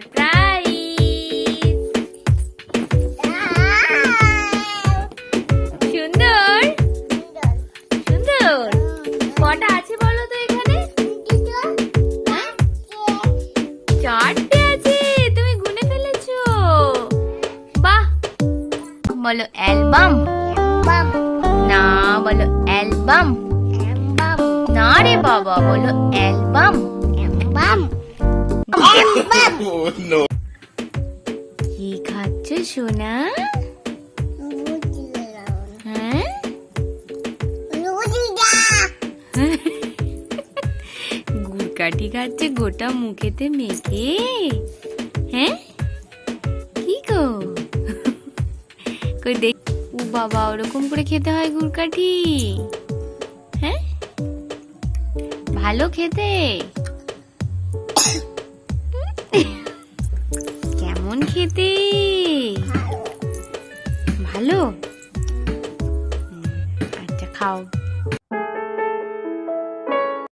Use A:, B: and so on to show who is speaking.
A: Surprise সুন্দর? সুন্দর। কটা আছে বলো তো এখানে? চারটে আছে তুমি গুনে ফেলেছো। বাহ! বলো অ্যালবাম? না বলো অ্যালবাম। না রে বাবা বলো অ্যালবাম. কি খাচ্ছ, সোনা? হ্যাঁ? গুড় কাঠি খাচ্ছে, গোটা মুখেতে মেখে। হ্যাঁ? কি গো? দেখ ও বাবা, ওরকম করে খেতে হয় গুড় কাঠি হ্যাঁ? ভালো খেতে? কেমন খেতে? ভালো? আচ্ছা খাও।